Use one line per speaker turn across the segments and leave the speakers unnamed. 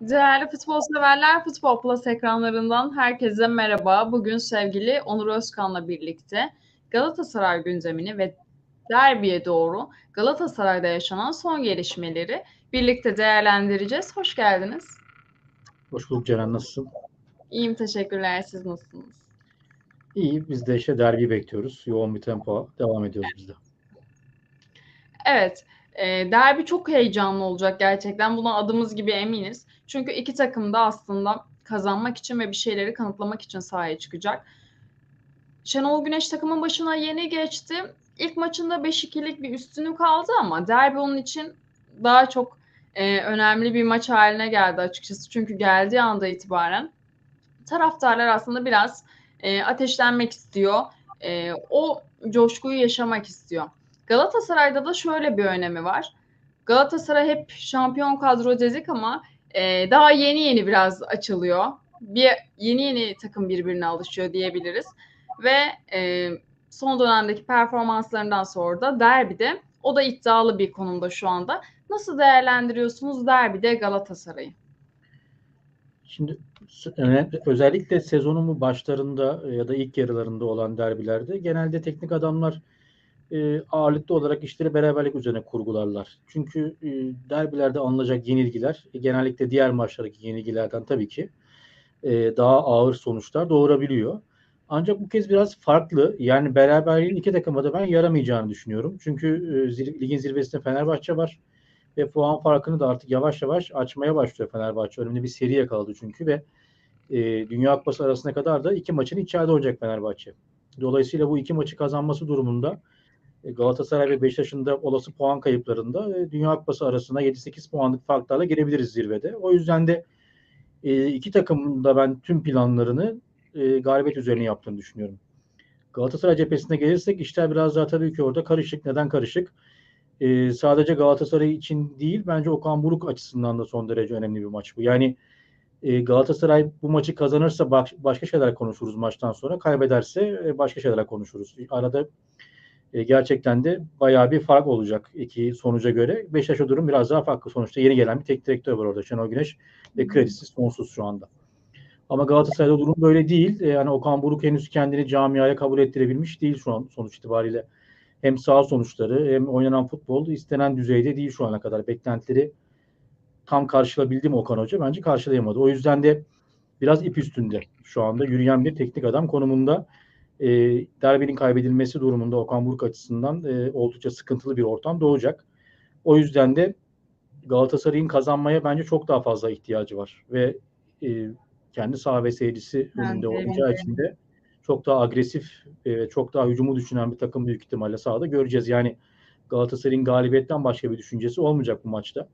Değerli futbol severler, Futbol Plus ekranlarından herkese merhaba. Bugün sevgili Onur Özkan'la birlikte Galatasaray gündemini ve derbiye doğru Galatasaray'da yaşanan son gelişmeleri birlikte değerlendireceğiz. Hoş geldiniz.
Hoş bulduk Ceren, nasılsın?
İyiyim, teşekkürler. Siz nasılsınız?
İyi, biz de işte derbi bekliyoruz. Yoğun bir tempo devam ediyoruz biz de.
Evet, e, derbi çok heyecanlı olacak gerçekten. Buna adımız gibi eminiz. Çünkü iki takım da aslında kazanmak için ve bir şeyleri kanıtlamak için sahaya çıkacak. Şenol Güneş takımın başına yeni geçti. İlk maçında 5-2'lik bir üstünlük aldı ama derbi onun için daha çok e, önemli bir maç haline geldi açıkçası. Çünkü geldiği anda itibaren taraftarlar aslında biraz e, ateşlenmek istiyor. E, o coşkuyu yaşamak istiyor. Galatasaray'da da şöyle bir önemi var. Galatasaray hep şampiyon kadro dedik ama e, daha yeni yeni biraz açılıyor. Bir yeni yeni takım birbirine alışıyor diyebiliriz. Ve e, son dönemdeki performanslarından sonra da derbide o da iddialı bir konumda şu anda. Nasıl değerlendiriyorsunuz derbide Galatasaray'ı?
Şimdi özellikle sezonun başlarında ya da ilk yarılarında olan derbilerde genelde teknik adamlar e, ağırlıklı olarak işleri beraberlik üzerine kurgularlar. Çünkü e, derbilerde alınacak yenilgiler e, genellikle diğer maçlardaki yenilgilerden tabii ki e, daha ağır sonuçlar doğurabiliyor. Ancak bu kez biraz farklı. Yani beraberliğin iki takıma da ben yaramayacağını düşünüyorum. Çünkü e, zir, ligin zirvesinde Fenerbahçe var ve puan farkını da artık yavaş yavaş açmaya başlıyor Fenerbahçe. Önemli bir seri yakaladı çünkü ve e, Dünya Kupası arasına kadar da iki maçın içeride olacak Fenerbahçe. Dolayısıyla bu iki maçı kazanması durumunda Galatasaray ve Beşiktaş'ın da olası puan kayıplarında e, Dünya Kupası arasına 7-8 puanlık farklarla girebiliriz zirvede. O yüzden de e, iki takımın da ben tüm planlarını galibiyet üzerine yaptığını düşünüyorum. Galatasaray cephesine gelirsek işler biraz daha tabii ki orada karışık. Neden karışık? sadece Galatasaray için değil bence Okan Buruk açısından da son derece önemli bir maç bu. Yani Galatasaray bu maçı kazanırsa başka şeyler konuşuruz maçtan sonra. Kaybederse başka şeyler konuşuruz. Arada e, gerçekten de bayağı bir fark olacak iki sonuca göre. Beşiktaş'a durum biraz daha farklı sonuçta. Yeni gelen bir tek direktör var orada Şenol Güneş ve kredisi sonsuz şu anda. Ama Galatasaray'da durum böyle değil. E, yani Okan Buruk henüz kendini camiaya kabul ettirebilmiş değil şu an sonuç itibariyle. Hem sağ sonuçları hem oynanan futbol istenen düzeyde değil şu ana kadar. Beklentileri tam karşılayabildi mi Okan Hoca? Bence karşılayamadı. O yüzden de biraz ip üstünde şu anda yürüyen bir teknik adam konumunda e, derbinin kaybedilmesi durumunda Okan Buruk açısından e, oldukça sıkıntılı bir ortam doğacak. O yüzden de Galatasaray'ın kazanmaya bence çok daha fazla ihtiyacı var ve e, kendi saha ve seyircisi önünde evet, olacağı evet. için de çok daha agresif ve çok daha hücumu düşünen bir takım büyük ihtimalle sahada göreceğiz. Yani Galatasaray'ın galibiyetten başka bir düşüncesi olmayacak bu maçta.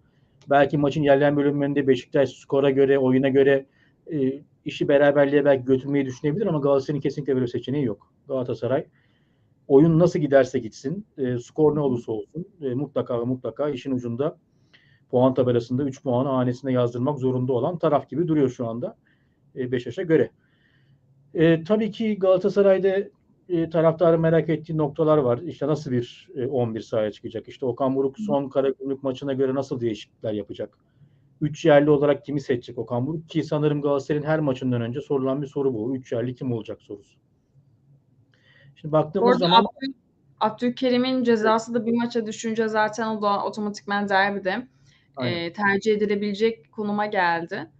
Belki maçın yerlen bölümlerinde Beşiktaş skora göre, oyuna göre e, işi beraberliğe belki götürmeyi düşünebilir ama Galatasaray'ın kesinlikle böyle seçeneği yok. Galatasaray oyun nasıl giderse gitsin, e, skor ne olursa olsun e, mutlaka ve mutlaka işin ucunda puan tabelasında 3 puanı hanesine yazdırmak zorunda olan taraf gibi duruyor şu anda e, Beşiktaş'a göre. E, tabii ki Galatasaray'da e, taraftarı merak ettiği noktalar var. İşte nasıl bir e, 11 sahaya çıkacak? İşte Okan Buruk son Karagümrük maçına göre nasıl değişiklikler yapacak? Üç yerli olarak kimi seçecek Okan Buruk? Ki sanırım Galatasaray'ın her maçından önce sorulan bir soru bu. Üç yerli kim olacak sorusu.
Şimdi baktığımız Orada zaman Abdül, Abdülkerim'in cezası da bir maça düşünce zaten o da otomatikman derbide e, tercih edilebilecek konuma geldi.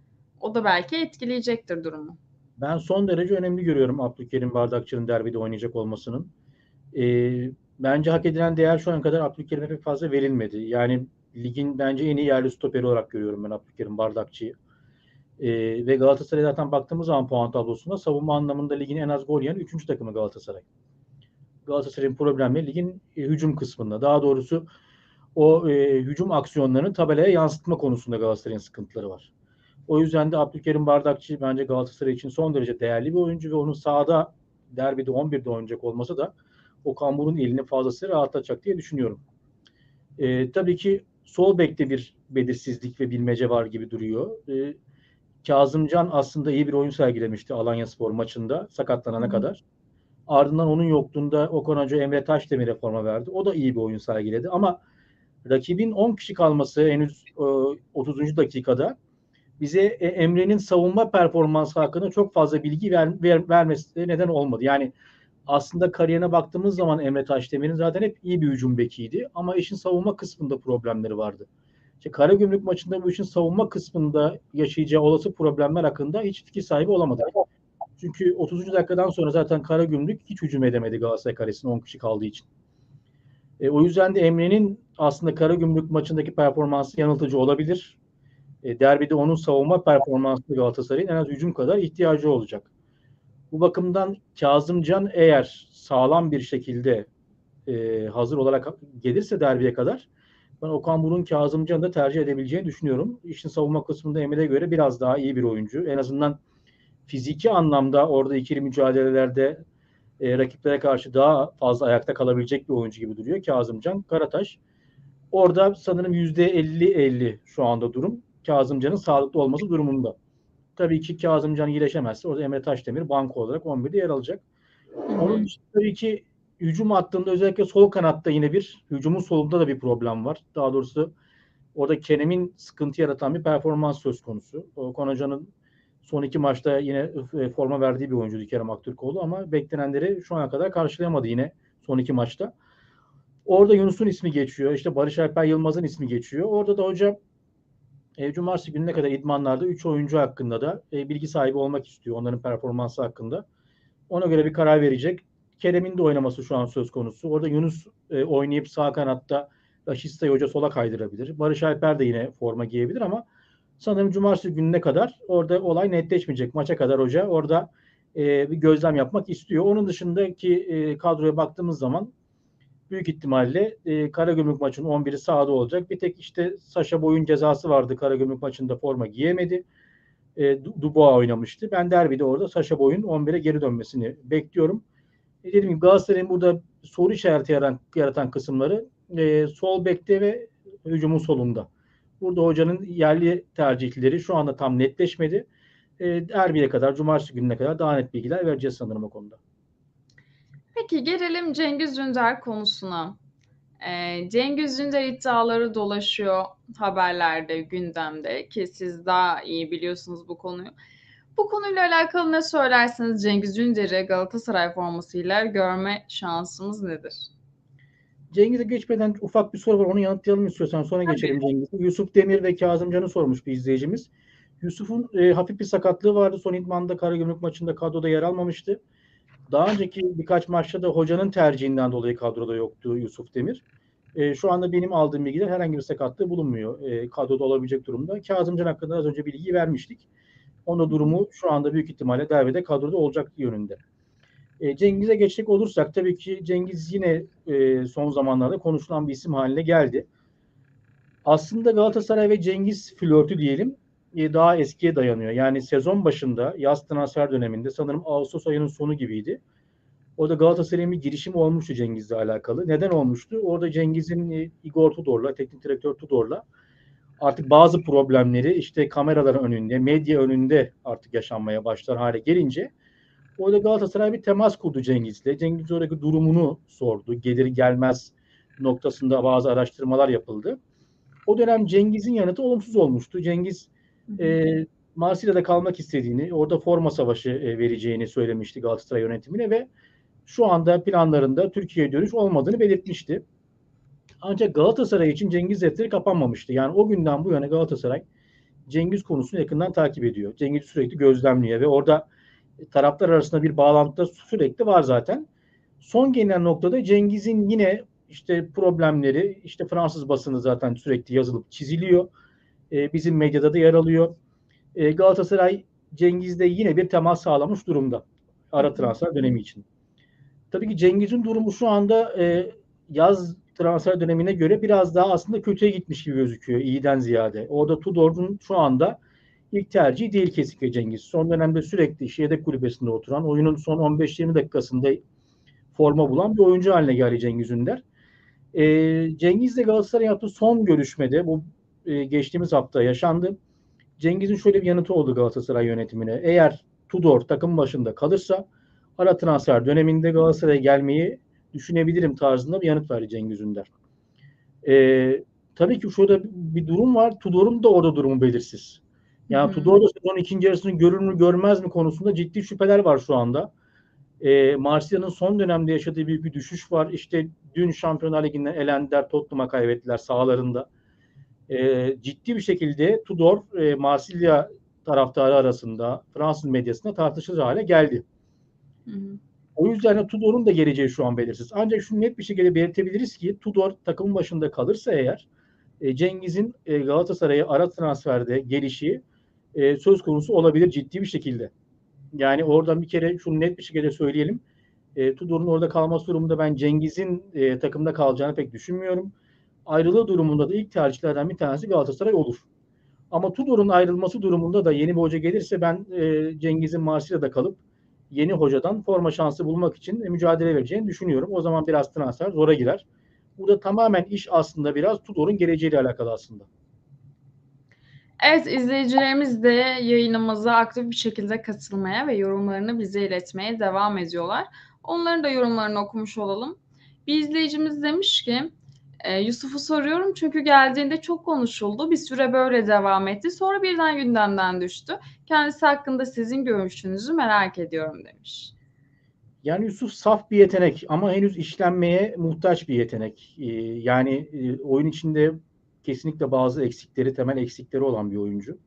O da belki etkileyecektir durumu.
Ben son derece önemli görüyorum Abdülkerim Bardakçı'nın derbide oynayacak olmasının. E, bence hak edilen değer şu an kadar Abdülkerim'e pek fazla verilmedi. Yani ligin bence en iyi yerli stoperi olarak görüyorum ben Abdülkerim Bardakçı'yı. E, ve Galatasaray zaten baktığımız zaman puan tablosunda savunma anlamında ligin en az gol yiyen 3. takımı Galatasaray. Galatasaray'ın problemleri ligin e, hücum kısmında. Daha doğrusu o e, hücum aksiyonlarını tabelaya yansıtma konusunda Galatasaray'ın sıkıntıları var. O yüzden de Abdülkerim Bardakçı bence Galatasaray için son derece değerli bir oyuncu ve onun sahada derbide 11'de oynayacak olması da o kamburun elini fazlası rahatlatacak diye düşünüyorum. E, tabii ki sol bekte bir belirsizlik ve bilmece var gibi duruyor. E, Kazımcan aslında iyi bir oyun sergilemişti Alanya Spor maçında sakatlanana Hı. kadar. Ardından onun yokluğunda Okan Hoca Emre Taşdemir'e forma verdi. O da iyi bir oyun sergiledi ama rakibin 10 kişi kalması henüz e, 30. dakikada bize e, Emre'nin savunma performansı hakkında çok fazla bilgi ver, ver, vermesi neden olmadı. Yani aslında kariyerine baktığımız zaman Emre Taşdemir'in zaten hep iyi bir hücum bekiydi ama işin savunma kısmında problemleri vardı. İşte Karagümrük maçında bu işin savunma kısmında yaşayacağı olası problemler hakkında hiç fikir sahibi olamadık. Çünkü 30. dakikadan sonra zaten Karagümrük hiç hücum edemedi Galatasaray karesine 10 kişi kaldığı için. E, o yüzden de Emre'nin aslında Karagümrük maçındaki performansı yanıltıcı olabilir. E, derbide onun savunma performansı Galatasaray'ın en az hücum kadar ihtiyacı olacak. Bu bakımdan Kazımcan eğer sağlam bir şekilde e, hazır olarak gelirse derbiye kadar ben Okan Buruk'un Kazımcan'ı da tercih edebileceğini düşünüyorum. İşin savunma kısmında Emre'ye göre biraz daha iyi bir oyuncu. En azından fiziki anlamda orada ikili mücadelelerde e, rakiplere karşı daha fazla ayakta kalabilecek bir oyuncu gibi duruyor Kazımcan. Karataş orada sanırım %50-50 şu anda durum. Kazımcan'ın sağlıklı olması durumunda. Tabii ki Kazımcan iyileşemezse orada Emre Taşdemir banko olarak 11'de yer alacak. Onun dışında tabii ki hücum hattında özellikle sol kanatta yine bir hücumun solunda da bir problem var. Daha doğrusu orada Kerem'in sıkıntı yaratan bir performans söz konusu. Okan Hoca'nın son iki maçta yine e, forma verdiği bir oyuncuydu Kerem Aktürkoğlu ama beklenenleri şu ana kadar karşılayamadı yine son iki maçta. Orada Yunus'un ismi geçiyor. İşte Barış Alper Yılmaz'ın ismi geçiyor. Orada da hoca e, cumartesi gününe kadar idmanlarda 3 oyuncu hakkında da e, bilgi sahibi olmak istiyor. Onların performansı hakkında. Ona göre bir karar verecek. Kerem'in de oynaması şu an söz konusu. Orada Yunus e, oynayıp sağ kanatta Raşista'yı hoca sola kaydırabilir. Barış Alper de yine forma giyebilir ama sanırım cumartesi gününe kadar orada olay netleşmeyecek. Maça kadar hoca orada e, bir gözlem yapmak istiyor. Onun dışındaki e, kadroya baktığımız zaman büyük ihtimalle e, Karagümrük maçının 11'i sahada olacak. Bir tek işte Saşa Boy'un cezası vardı. Karagümrük maçında forma giyemedi. E, Dubois oynamıştı. Ben derbide orada Saşa Boy'un 11'e geri dönmesini bekliyorum. E, dediğim gibi Galatasaray'ın burada soru işareti yaratan, yaratan kısımları e, sol bekte ve hücumun solunda. Burada hocanın yerli tercihleri şu anda tam netleşmedi. E, derbiye kadar, cumartesi gününe kadar daha net bilgiler vereceğiz sanırım o konuda.
Peki gelelim Cengiz Ünder konusuna. Ee, Cengiz Ünder iddiaları dolaşıyor haberlerde, gündemde ki siz daha iyi biliyorsunuz bu konuyu. Bu konuyla alakalı ne söylersiniz Cengiz Ünder'i Galatasaray formasıyla görme şansımız nedir?
Cengiz'e geçmeden ufak bir soru var. Onu yanıtlayalım istiyorsan. Sonra Tabii. geçelim Cengiz'e. Yusuf Demir ve Kazımcan'ı sormuş bir izleyicimiz. Yusuf'un e, hafif bir sakatlığı vardı. Son idmanda Karagümrük maçında kadroda yer almamıştı. Daha önceki birkaç maçta da hocanın tercihinden dolayı kadroda yoktu Yusuf Demir. E, şu anda benim aldığım bilgiler herhangi bir sakatlığı bulunmuyor. E, kadroda olabilecek durumda. Kazımcan hakkında az önce bilgiyi vermiştik. Onun durumu şu anda büyük ihtimalle derbede kadroda olacak yönünde. E, Cengiz'e geçecek olursak tabii ki Cengiz yine e, son zamanlarda konuşulan bir isim haline geldi. Aslında Galatasaray ve Cengiz flörtü diyelim daha eskiye dayanıyor. Yani sezon başında yaz transfer döneminde sanırım Ağustos ayının sonu gibiydi. Orada Galatasaray'ın bir girişim olmuştu Cengiz'le alakalı. Neden olmuştu? Orada Cengiz'in e, Igor Tudor'la, teknik direktör Tudor'la artık bazı problemleri işte kameraların önünde, medya önünde artık yaşanmaya başlar hale gelince orada Galatasaray bir temas kurdu Cengiz'le. Cengiz oradaki durumunu sordu. Gelir gelmez noktasında bazı araştırmalar yapıldı. O dönem Cengiz'in yanıtı olumsuz olmuştu. Cengiz e, Marsilya'da kalmak istediğini, orada forma savaşı e, vereceğini söylemişti Galatasaray yönetimine ve şu anda planlarında Türkiye'ye dönüş olmadığını belirtmişti. Ancak Galatasaray için Cengiz defteri kapanmamıştı. Yani o günden bu yana Galatasaray Cengiz konusunu yakından takip ediyor. Cengiz sürekli gözlemliyor ve orada taraftar arasında bir bağlantı sürekli var zaten. Son gelinen noktada Cengiz'in yine işte problemleri, işte Fransız basını zaten sürekli yazılıp çiziliyor e, bizim medyada da yer alıyor. E, Galatasaray Cengiz'de yine bir temas sağlamış durumda. Ara transfer dönemi için. Tabii ki Cengiz'in durumu şu anda e, yaz transfer dönemine göre biraz daha aslında kötüye gitmiş gibi gözüküyor iyiden ziyade. Orada Tudor'un şu anda ilk tercihi değil kesinlikle Cengiz. Son dönemde sürekli iş yedek kulübesinde oturan, oyunun son 15-20 dakikasında forma bulan bir oyuncu haline geldi Cengiz Ünder. E, Cengiz'le Galatasaray yaptığı son görüşmede bu e, geçtiğimiz hafta yaşandı. Cengiz'in şöyle bir yanıtı oldu Galatasaray yönetimine. Eğer Tudor takım başında kalırsa ara transfer döneminde Galatasaray'a gelmeyi düşünebilirim tarzında bir yanıt verdi Cengiz Ünder. Ee, tabii ki şurada bir durum var. Tudor'un da orada durumu belirsiz. Yani
Hı.
Tudor da sezonun ikinci yarısını görür mü görmez mi konusunda ciddi şüpheler var şu anda. E, Marsilya'nın son dönemde yaşadığı büyük bir düşüş var. İşte dün Şampiyonlar Ligi'nden elendiler, Tottenham'a kaybettiler sahalarında. E, ciddi bir şekilde Tudor, e, Marsilya taraftarı arasında, Fransız medyasında tartışılır hale geldi.
Hı hı.
O yüzden de Tudor'un da geleceği şu an belirsiz. Ancak şunu net bir şekilde belirtebiliriz ki Tudor takımın başında kalırsa eğer e, Cengiz'in e, Galatasaray'a ara transferde gelişi e, söz konusu olabilir ciddi bir şekilde. Yani oradan bir kere şunu net bir şekilde söyleyelim. E, Tudor'un orada kalması durumunda ben Cengiz'in e, takımda kalacağını pek düşünmüyorum. Ayrılığı durumunda da ilk tercihlerden bir tanesi Galatasaray olur. Ama Tudor'un ayrılması durumunda da yeni bir hoca gelirse ben e, Cengiz'in Marsilya'da kalıp yeni hocadan forma şansı bulmak için mücadele vereceğini düşünüyorum. O zaman biraz transfer zora girer. Bu da tamamen iş aslında biraz Tudor'un geleceğiyle alakalı aslında.
Evet, izleyicilerimiz de yayınımıza aktif bir şekilde katılmaya ve yorumlarını bize iletmeye devam ediyorlar. Onların da yorumlarını okumuş olalım. Bir izleyicimiz demiş ki, e, Yusuf'u soruyorum çünkü geldiğinde çok konuşuldu. Bir süre böyle devam etti. Sonra birden gündemden düştü. Kendisi hakkında sizin görüşünüzü merak ediyorum demiş.
Yani Yusuf saf bir yetenek ama henüz işlenmeye muhtaç bir yetenek. Ee, yani e, oyun içinde kesinlikle bazı eksikleri, temel eksikleri olan bir oyuncu.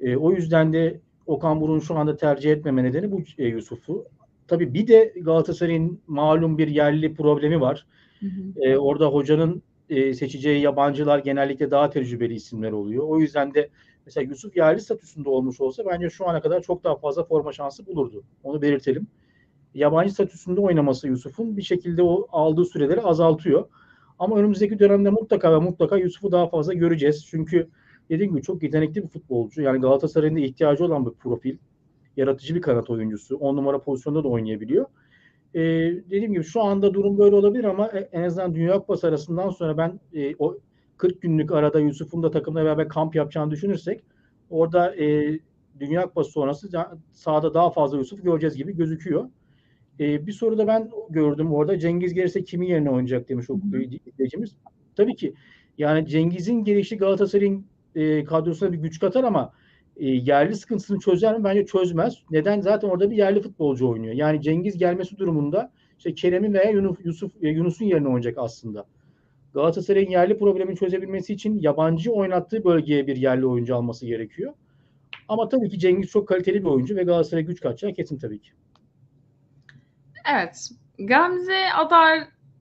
E, o yüzden de Okan Buruk'un şu anda tercih etmeme nedeni bu e, Yusuf'u. Tabii bir de Galatasaray'ın malum bir yerli problemi var.
Hı hı.
E, orada hocanın e, seçeceği yabancılar genellikle daha tecrübeli isimler oluyor. O yüzden de mesela Yusuf yerli statüsünde olmuş olsa bence şu ana kadar çok daha fazla forma şansı bulurdu. Onu belirtelim. Yabancı statüsünde oynaması Yusuf'un bir şekilde o aldığı süreleri azaltıyor. Ama önümüzdeki dönemde mutlaka ve mutlaka Yusuf'u daha fazla göreceğiz. Çünkü dediğim gibi çok yetenekli bir futbolcu. Yani Galatasaray'ın da ihtiyacı olan bir profil. Yaratıcı bir kanat oyuncusu. 10 numara pozisyonda da oynayabiliyor. Ee, dediğim gibi şu anda durum böyle olabilir ama e, en azından Dünya Kupası arasından sonra ben e, o 40 günlük arada Yusuf'un da takımla beraber kamp yapacağını düşünürsek orada e, Dünya Kupası sonrası da- sahada daha fazla Yusuf göreceğiz gibi gözüküyor. E, bir soru da ben gördüm orada. Cengiz gelirse kimin yerine oynayacak demiş o izleyicimiz. Tabii ki yani Cengiz'in gelişi Galatasaray'ın e, kadrosuna bir güç katar ama e, yerli sıkıntısını çözer mi? Bence çözmez. Neden? Zaten orada bir yerli futbolcu oynuyor. Yani Cengiz gelmesi durumunda işte Kerem'in veya Yusuf, e, Yunus'un yerine oynayacak aslında. Galatasaray'ın yerli problemini çözebilmesi için yabancı oynattığı bölgeye bir yerli oyuncu alması gerekiyor. Ama tabii ki Cengiz çok kaliteli bir oyuncu ve Galatasaray'a güç katacağı kesin tabii ki.
Evet. Gamze Adar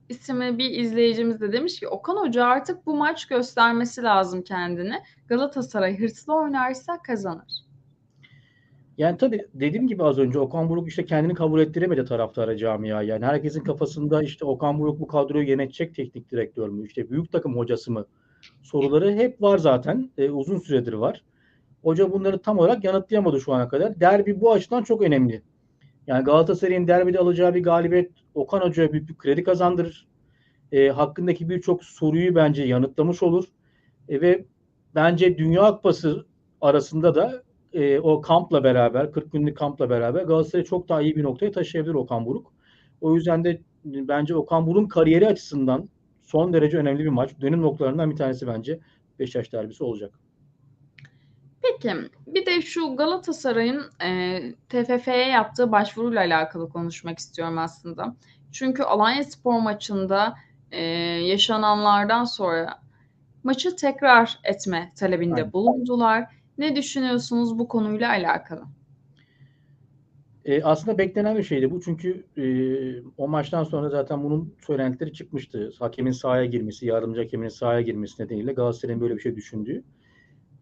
isimli bir izleyicimiz de demiş ki Okan Hoca artık bu maç göstermesi lazım kendini. Galatasaray hırslı oynarsa kazanır.
Yani tabii dediğim gibi az önce Okan Buruk işte kendini kabul ettiremedi taraftara camia. Yani herkesin kafasında işte Okan Buruk bu kadroyu yönetecek teknik direktör mü? İşte büyük takım hocası mı? Soruları hep var zaten. E, uzun süredir var. Hoca bunları tam olarak yanıtlayamadı şu ana kadar. Derbi bu açıdan çok önemli. Yani Galatasaray'ın derbide alacağı bir galibiyet Okan Hoca'ya büyük bir kredi kazandırır. E, hakkındaki birçok soruyu bence yanıtlamış olur. E, ve bence Dünya Kupası arasında da e, o kampla beraber, 40 günlük kampla beraber Galatasaray'ı çok daha iyi bir noktaya taşıyabilir Okan Buruk. O yüzden de bence Okan Buruk'un kariyeri açısından son derece önemli bir maç. Dönüm noktalarından bir tanesi bence Beşiktaş derbisi olacak.
Peki bir de şu Galatasaray'ın e, TFF'ye yaptığı başvuruyla alakalı konuşmak istiyorum aslında. Çünkü Alanyaspor maçında e, yaşananlardan sonra maçı tekrar etme talebinde
Aynen.
bulundular. Ne düşünüyorsunuz bu konuyla alakalı?
E, aslında beklenen bir şeydi bu çünkü e, o maçtan sonra zaten bunun söylentileri çıkmıştı. Hakemin sahaya girmesi, yardımcı hakemin sahaya girmesi nedeniyle Galatasaray'ın böyle bir şey düşündüğü.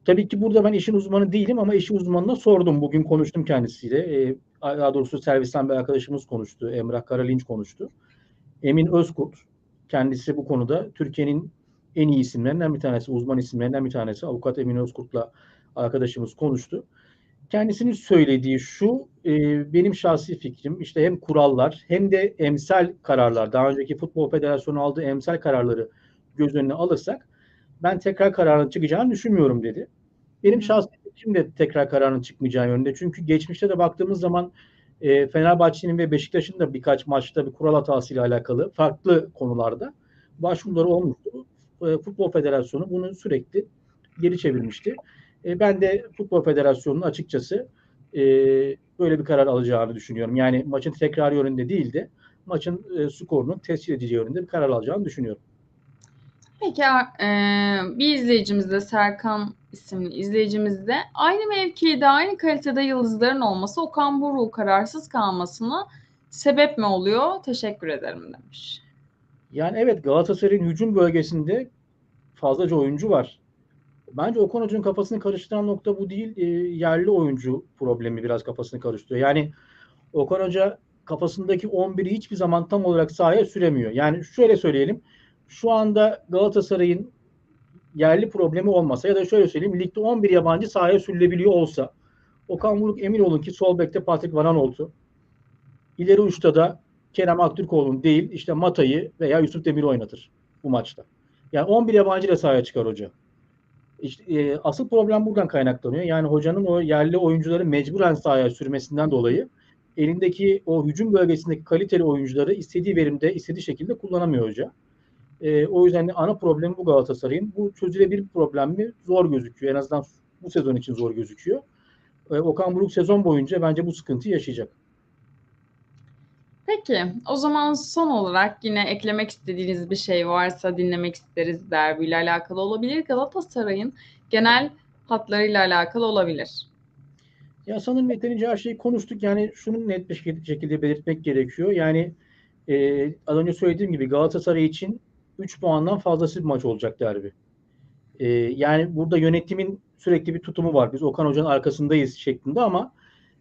Tabii ki burada ben işin uzmanı değilim ama işin uzmanına sordum. Bugün konuştum kendisiyle. E, daha doğrusu servisten bir arkadaşımız konuştu. Emrah Karalinç konuştu. Emin Özkurt kendisi bu konuda Türkiye'nin en iyi isimlerinden bir tanesi, uzman isimlerinden bir tanesi. Avukat Emin Özkurt'la arkadaşımız konuştu. Kendisinin söylediği şu, e, benim şahsi fikrim işte hem kurallar hem de emsal kararlar, daha önceki Futbol Federasyonu aldığı emsal kararları göz önüne alırsak ben tekrar kararın çıkacağını düşünmüyorum dedi. Benim şahsi fikrim de tekrar kararın çıkmayacağı yönünde. Çünkü geçmişte de baktığımız zaman e, Fenerbahçe'nin ve Beşiktaş'ın da birkaç maçta bir kural hatasıyla alakalı farklı konularda başvuruları olmuştu. E, Futbol Federasyonu bunu sürekli geri çevirmişti. E, ben de Futbol Federasyonu'nun açıkçası e, böyle bir karar alacağını düşünüyorum. Yani maçın tekrar yönünde değil de maçın e, skorunun tescil edeceği yönünde bir karar alacağını düşünüyorum.
Peki e, bir izleyicimiz de Serkan isimli izleyicimiz de aynı mevkide aynı kalitede yıldızların olması Okan Buruk kararsız kalmasına sebep mi oluyor? Teşekkür ederim demiş.
Yani evet Galatasaray'ın hücum bölgesinde fazlaca oyuncu var. Bence Okan Hoca'nın kafasını karıştıran nokta bu değil. E, yerli oyuncu problemi biraz kafasını karıştırıyor. Yani Okan Hoca kafasındaki 11'i hiçbir zaman tam olarak sahaya süremiyor. Yani şöyle söyleyelim. Şu anda Galatasaray'ın yerli problemi olmasa ya da şöyle söyleyeyim ligde 11 yabancı sahaya sürülebiliyor olsa Okan Buruk emin olun ki sol bekte Patrick Van Aanholt'u ileri uçta da Kerem Aktürkoğlu'nun değil işte Mata'yı veya Yusuf Demir'i oynatır bu maçta. Yani 11 yabancı ile sahaya çıkar hoca. İşte, e, asıl problem buradan kaynaklanıyor. Yani hocanın o yerli oyuncuları mecburen sahaya sürmesinden dolayı elindeki o hücum bölgesindeki kaliteli oyuncuları istediği verimde, istediği şekilde kullanamıyor hoca. E, o yüzden ana problemi bu Galatasaray'ın. Bu çözülebilir problem mi? Zor gözüküyor. En azından bu sezon için zor gözüküyor. E, Okan Buruk sezon boyunca bence bu sıkıntıyı yaşayacak.
Peki, o zaman son olarak yine eklemek istediğiniz bir şey varsa dinlemek isteriz. Derbiyle alakalı olabilir. Galatasaray'ın genel hatlarıyla alakalı olabilir.
Ya sanırım yeterince her şeyi konuştuk. Yani şunu net bir şekilde belirtmek gerekiyor. Yani e, az önce söylediğim gibi Galatasaray için 3 puandan fazlası bir maç olacak derbi. E, yani burada yönetimin sürekli bir tutumu var. Biz Okan Hoca'nın arkasındayız şeklinde ama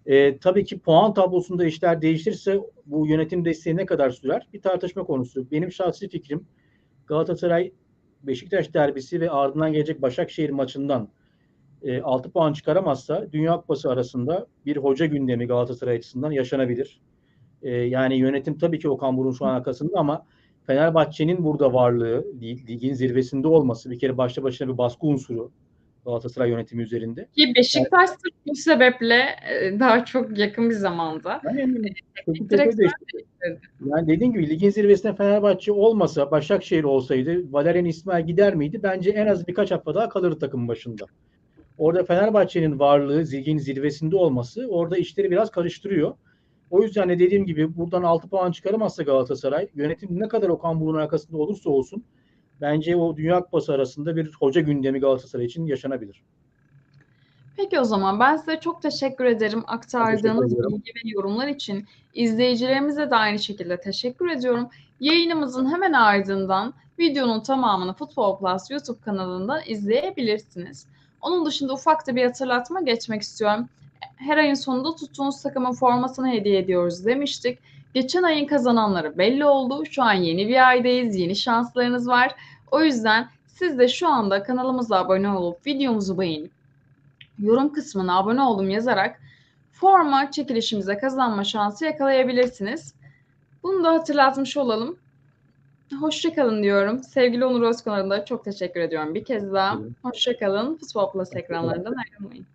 e, tabii ki puan tablosunda işler değişirse bu yönetim desteği ne kadar sürer? Bir tartışma konusu. Benim şahsi fikrim Galatasaray Beşiktaş derbisi ve ardından gelecek Başakşehir maçından e, 6 puan çıkaramazsa Dünya Kupası arasında bir hoca gündemi Galatasaray açısından yaşanabilir. E, yani yönetim tabii ki Okan Burun şu an arkasında ama Fenerbahçe'nin burada varlığı, ligin zirvesinde olması bir kere başta başına bir baskı unsuru Galatasaray yönetimi üzerinde.
Ki Beşiktaş yani, bu sebeple daha çok yakın bir zamanda.
Yani, direkt yani dediğim gibi ligin zirvesinde Fenerbahçe olmasa, Başakşehir olsaydı Valerian İsmail gider miydi? Bence en az birkaç hafta daha kalırdı takımın başında. Orada Fenerbahçe'nin varlığı, ligin zirvesinde olması orada işleri biraz karıştırıyor. O yüzden de dediğim gibi buradan 6 puan çıkaramazsa Galatasaray, yönetim ne kadar Okan Buruk'un arkasında olursa olsun bence o Dünya Kupası arasında bir hoca gündemi Galatasaray için yaşanabilir.
Peki o zaman ben size çok teşekkür ederim aktardığınız teşekkür bilgi ve yorumlar için. İzleyicilerimize de aynı şekilde teşekkür ediyorum. Yayınımızın hemen ardından videonun tamamını Futbol Plus YouTube kanalından izleyebilirsiniz. Onun dışında ufak da bir hatırlatma geçmek istiyorum. Her ayın sonunda tuttuğunuz takımın formasını hediye ediyoruz demiştik. Geçen ayın kazananları belli oldu. Şu an yeni bir aydayız. Yeni şanslarınız var. O yüzden siz de şu anda kanalımıza abone olup videomuzu beğenip yorum kısmına abone oldum yazarak forma çekilişimize kazanma şansı yakalayabilirsiniz. Bunu da hatırlatmış olalım. Hoşçakalın diyorum. Sevgili Onur Özkan'a da çok teşekkür ediyorum bir kez daha. Hoşçakalın. Futbol Plus ekranlarından ayrılmayın.